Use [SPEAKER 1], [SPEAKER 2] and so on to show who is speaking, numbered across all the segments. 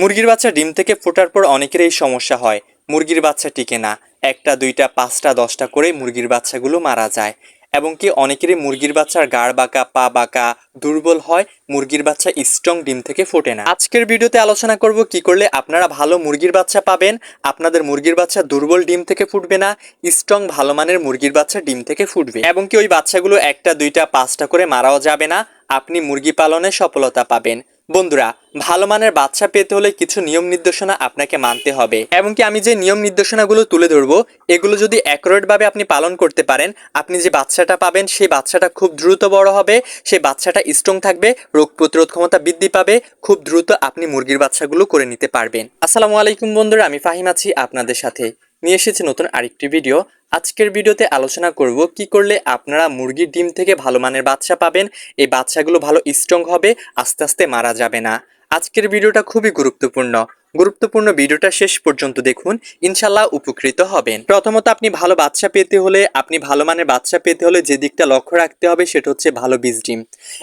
[SPEAKER 1] মুরগির বাচ্চা ডিম থেকে ফোটার পর অনেকের এই সমস্যা হয়। মুরগির বাচ্চা টিকে না। একটা, দুইটা, পাঁচটা, দশটা করে মুরগির বাচ্চাগুলো মারা যায়। এবং কি অনেকেরই মুরগির বাচ্চার গাড় বাঁকা, পা বাঁকা, দুর্বল হয়, মুরগির বাচ্চা স্ট্রং ডিম থেকে ফোটে না। আজকের ভিডিওতে আলোচনা করব কি করলে আপনারা ভালো মুরগির বাচ্চা পাবেন। আপনাদের মুরগির বাচ্চা দুর্বল ডিম থেকে ফুটবে না স্ট্রং ভালো মানের মুরগির বাচ্চা ডিম থেকে ফুটবে। এবং কি ওই বাচ্চাগুলো একটা, দুইটা, পাঁচটা করে মারাও যাবে না। আপনি মুরগি পালনে সফলতা পাবেন। বন্ধুরা, ভালো মানের বাচ্চা পেতে হলে কিছু নিয়ম নির্দেশনা আপনাকে মানতে হবে। এবং কি আমি যে নিয়ম নির্দেশনাগুলো তুলে ধরবো, এগুলো যদি অ্যাকুরেট ভাবে আপনি পালন করতে পারেন, আপনি যে বাচ্চাটা পাবেন, সেই বাচ্চাটা খুব দ্রুত বড় হবে, সেই বাচ্চাটা স্ট্রং থাকবে, রোগ প্রতিরোধ ক্ষমতা বৃদ্ধি পাবে, খুব দ্রুত আপনি মুরগির বাচ্চাগুলো করে নিতে পারবেন। আসসালামু আলাইকুম বন্ধুরা, আমি ফাহিম আছি আপনাদের সাথে। নিয়ে এসেছি নতুন আরেকটি ভিডিও আজকের ভিডিওতে আলোচনা করব কি করলে আপনারা মুরগির ডিম থেকে ভালো মানের বাচ্চা পাবেন, এই বাচ্চাগুলো ভালো স্ট্রং হবে, আস্তে আস্তে মারা যাবে না। আজকের ভিডিওটা খুবই গুরুত্বপূর্ণ। গুরুত্বপূর্ণ ভিডিওটা শেষ পর্যন্ত দেখুন ইনশাল্লাহ উপকৃত হবেন। প্রথমত আপনি ভালো বাচ্চা পেতে হলে, আপনি ভালো মানের বাচ্চা পেতে হলে যে দিকটা লক্ষ্য রাখতে হবে সেটা হচ্ছে ভালো বীজ ডিম।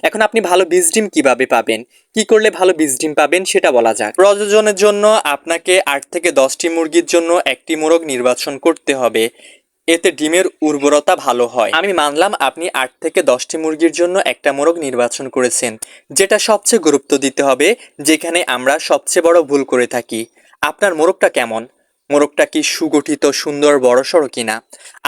[SPEAKER 1] এখন আপনি ভালো বীজ ডিম কীভাবে পাবেন? কি করলে ভালো বীজ ডিম পাবেন সেটা বলা যাক। প্রযোজনের জন্য আপনাকে আট থেকে দশটি মুরগির জন্য একটি মোরগ নির্বাচন করতে হবে। এতে ডিমের উর্বরতা ভালো হয়। আমি মানলাম আপনি আট থেকে দশটি মুরগির জন্য একটা মোরগ নির্বাচন করেছেন, যেটা সবচেয়ে গুরুত্ব দিতে হবে, যেখানে আমরা সবচেয়ে বড় ভুল করে থাকি। আপনার মোরগটা কেমন? মোরগটা কি সুগঠিত, সুন্দর বড়সড় কিনা?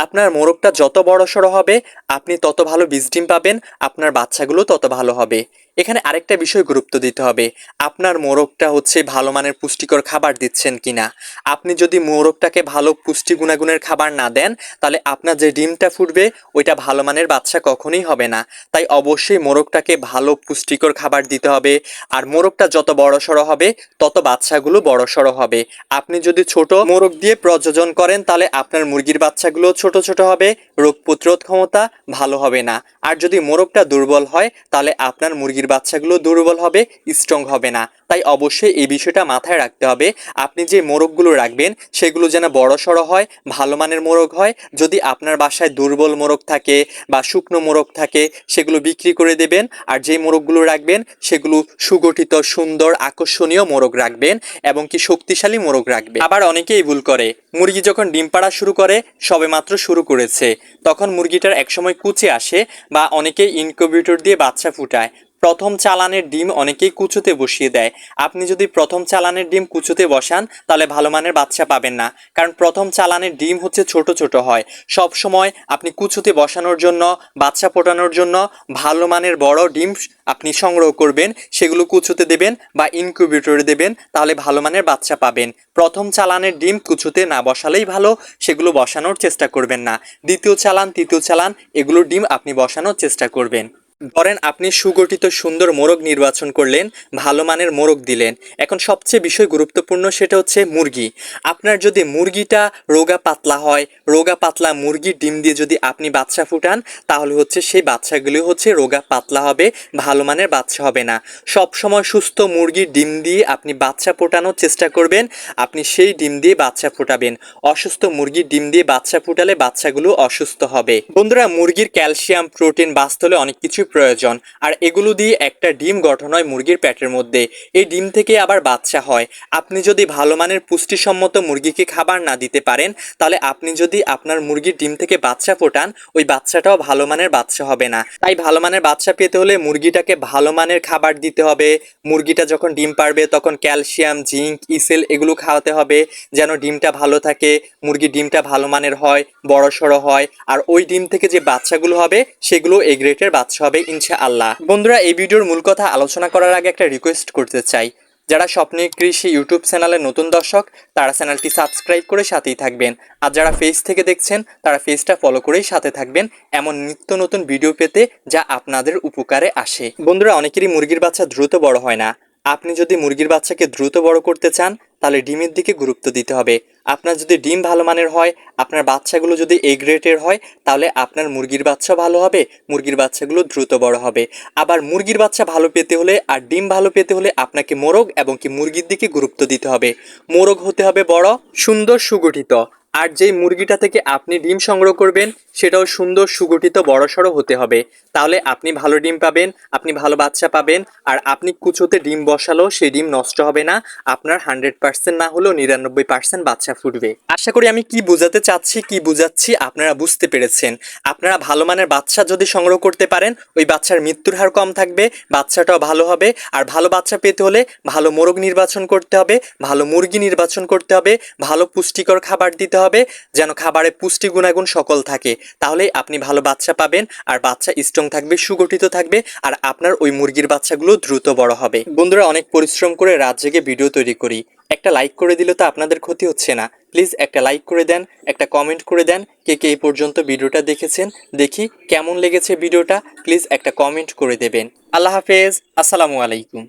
[SPEAKER 1] আপনার মোরগটা যত বড়সড় হবে, আপনি তত ভালো বীজ ডিম পাবেন, আপনার বাচ্চাগুলো তত ভালো হবে। এখানে আরেকটা বিষয় গুরুত্ব দিতে হবে, আপনার মোরগটা হচ্ছে ভালো মানের পুষ্টিকর খাবার দিচ্ছেন কিনা? আপনি যদি মোরগটাকে ভালো পুষ্টি গুণাগুণের খাবার না দেন, তাহলে আপনার যে ডিমটা ফুটবে, ওইটা ভালো মানের বাচ্চা কখনোই হবে না। তাই অবশ্যই মোরগটাকে ভালো পুষ্টিকর খাবার দিতে হবে, আর মোরগটা যত বড় সড়ো হবে, তত বাচ্চাগুলো বড় সড়ো হবে। আপনি যদি ছোট মোরগ দিয়ে প্রযোজন করেন, তাহলে আপনার মুরগির বাচ্চাগুলো ছোট ছোট হবে, রোগ প্রতিরোধ ক্ষমতা ভালো হবে না। আর যদি মোরগটা দুর্বল হয়, তাহলে আপনার মুরগির বাচ্চাগুলো দুর্বল হবে স্ট্রং হবে না। তাই অবশ্যই এই বিষয়টা মাথায় রাখতে হবে। আপনি যে মোরগগুলো রাখবেন, সেগুলো যেন বড় সড়ো হয়, ভালো মানের মোরগ হয়। যদি আপনার বাসায় দুর্বল মোরগ থাকে বা শুকনো মোরগ থাকে, সেগুলো বিক্রি করে দেবেন। আর যে মোরগগুলো রাখবেন, সেগুলো সুগঠিত, সুন্দর, আকর্ষণীয় মোরগ রাখবেন এবং কি শক্তিশালী মোরগ রাখবেন। আবার অনেকেই ভুল করে। মুরগি যখন ডিম পাড়া শুরু করে সবে মাত্র শুরু করেছে। তখন মুরগিটার একসময় কুচে আসে বা অনেকেই ইনকিউবেটর দিয়ে বাচ্চা ফুটায়। প্রথম চালানের ডিম অনেকেই কুচুতে বসিয়ে দেয়। আপনি যদি প্রথম চালানের ডিম কুচুতে বসান, তাহলে ভালো মানের বাচ্চা পাবেন না। কারণ প্রথম চালানের ডিম হচ্ছে ছোট ছোট হয়। সব সময় আপনি কুচুতে বসানোর জন্য, বাচ্চা ফোটানোর জন্য ভালো মানের বড় ডিম আপনি সংগ্রহ করবেন, সেগুলো কুচুতে দেবেন বা ইনকিউবেটরে দেবেন, তাহলে ভালো মানের বাচ্চা পাবেন। প্রথম চালানের ডিম কুচুতে না বসালেই ভালো, সেগুলো বসানোর চেষ্টা করবেন না। দ্বিতীয় চালান, তৃতীয় চালান এগুলোর ডিম আপনি বসানোর চেষ্টা করবেন। ধরেন আপনি সুগঠিত সুন্দর মোরগ নির্বাচন করলেন, ভালো মানের মোরগ দিলেন। এখন সবচেয়ে বিষয় গুরুত্বপূর্ণ সেটা হচ্ছে মুরগি। আপনার যদি মুরগিটা রোগা পাতলা হয়, রোগা পাতলা মুরগির ডিম দিয়ে যদি আপনি বাচ্চা ফুটান, তাহলে হচ্ছে সেই বাচ্চাগুলি হচ্ছে রোগা পাতলা হবে, ভালো মানের বাচ্চা হবে না। সব সময় সুস্থ মুরগির ডিম দিয়ে আপনি বাচ্চা ফোটানোর চেষ্টা করবেন, আপনি সেই ডিম দিয়ে বাচ্চা ফোটাবেন। অসুস্থ মুরগির ডিম দিয়ে বাচ্চা ফুটালে বাচ্চাগুলো অসুস্থ হবে। বন্ধুরা, মুরগির ক্যালসিয়াম, প্রোটিন, বাস্তলে অনেক কিছু প্রয়োজন। আর এগুলো দিয়ে একটা ডিম গঠন হয় মুরগির পেটের মধ্যে। এই ডিম থেকে আবার বাচ্চা হয়। আপনি যদি ভালো মানের পুষ্টিসম্মত মুরগিকে খাবার না দিতে পারেন, তাহলে আপনি যদি আপনার মুরগির ডিম থেকে বাচ্চা ফোটান, ওই বাচ্চাটাও ভালো মানের বাচ্চা হবে না। তাই ভালো মানের বাচ্চা পেতে হলে মুরগিটাকে ভালো মানের খাবার দিতে হবে। মুরগিটা যখন ডিম পারবে, তখন ক্যালসিয়াম, জিঙ্ক, ইসেল এগুলো খাওয়াতে হবে, যেন ডিমটা ভালো থাকে মুরগির ডিমটা ভালো মানের হয় বড় সড়ো হয়। আর ওই ডিম থেকে যে বাচ্চাগুলো হবে, সেগুলো এ গ্রেটের বাচ্চা হবে। ইনশা আল্লাহ বন্ধুরা, এই ভিডিওর মূল কথা আলোচনা করার আগে একটা রিকোয়েস্ট করতে চাই। যারা স্বপ্নে কৃষি ইউটিউব চ্যানেলের নতুন দর্শক, তারা চ্যানেলটি সাবস্ক্রাইব করে সাথেই থাকবেন। আর যারা ফেস থেকে দেখছেন, তারা ফেসটা ফলো করেই সাথে থাকবেন। এমন নিত্য নতুন ভিডিও পেতে যা আপনাদের উপকারে আসে। বন্ধুরা, অনেকেরই মুরগির বাচ্চা দ্রুত বড় হয় না। আপনি যদি মুরগির বাচ্চাকে দ্রুত বড় করতে চান, তাহলে ডিমের দিকে গুরুত্ব দিতে হবে। আপনার যদি ডিম ভালো মানের হয়, আপনার বাচ্চাগুলো যদি এ গ্রেটের হয়, তাহলে আপনার মুরগির বাচ্চা ভালো হবে, মুরগির বাচ্চাগুলো দ্রুত বড় হবে। আবার মুরগির বাচ্চা ভালো পেতে হলে আর ডিম ভালো পেতে হলে আপনাকে মোরগ এবং কি মুরগির দিকে গুরুত্ব দিতে হবে। মোরগ হতে হবে বড়, সুন্দর, সুগঠিত। আর যেই মুরগিটা থেকে আপনি ডিম সংগ্রহ করবেন, সেটাও সুন্দর সুগঠিত বড়সড় হতে হবে। তাহলে আপনি ভালো ডিম পাবেন, আপনি ভালো বাচ্চা পাবেন, আর আপনি কুচোতে ডিম বসালেও সেই ডিম নষ্ট হবে না। আপনার হান্ড্রেড পার্সেন্ট না হলেও নিরানব্বই পার্সেন্ট বাচ্চা ফুটবে। আশা করি আমি কি বোঝাতে চাচ্ছি, কি বুঝাচ্ছি আপনারা বুঝতে পেরেছেন। আপনারা ভালো মানের বাচ্চা যদি সংগ্রহ করতে পারেন, ওই বাচ্চার মৃত্যুর হার কম থাকবে, বাচ্চাটাও ভালো হবে। আর ভালো বাচ্চা পেতে হলে ভালো মোরগ নির্বাচন করতে হবে, ভালো মুরগি নির্বাচন করতে হবে, ভালো পুষ্টিকর খাবার দিতে হবে, যেন খাবারে পুষ্টি গুণাগুণ সকল থাকে। তাহলেই আপনি ভালো বাচ্চা পাবেন, আর বাচ্চা স্ট্রং থাকবে, সুগঠিত থাকবে, আর আপনার ওই মুরগির বাচ্চাগুলো দ্রুত বড় হবে। বন্ধুরা, অনেক পরিশ্রম করে রাত জেগে ভিডিও তৈরি করি। একটা লাইক করে দিলে তো আপনাদের ক্ষতি হচ্ছে না। প্লিজ একটা লাইক করে দেন, একটা কমেন্ট করে দেন, কে কে এই পর্যন্ত ভিডিওটা দেখেছেন, দেখি কেমন লেগেছে ভিডিওটা প্লিজ একটা কমেন্ট করে দেবেন। আল্লাহ হাফেজ, আসসালামু আলাইকুম।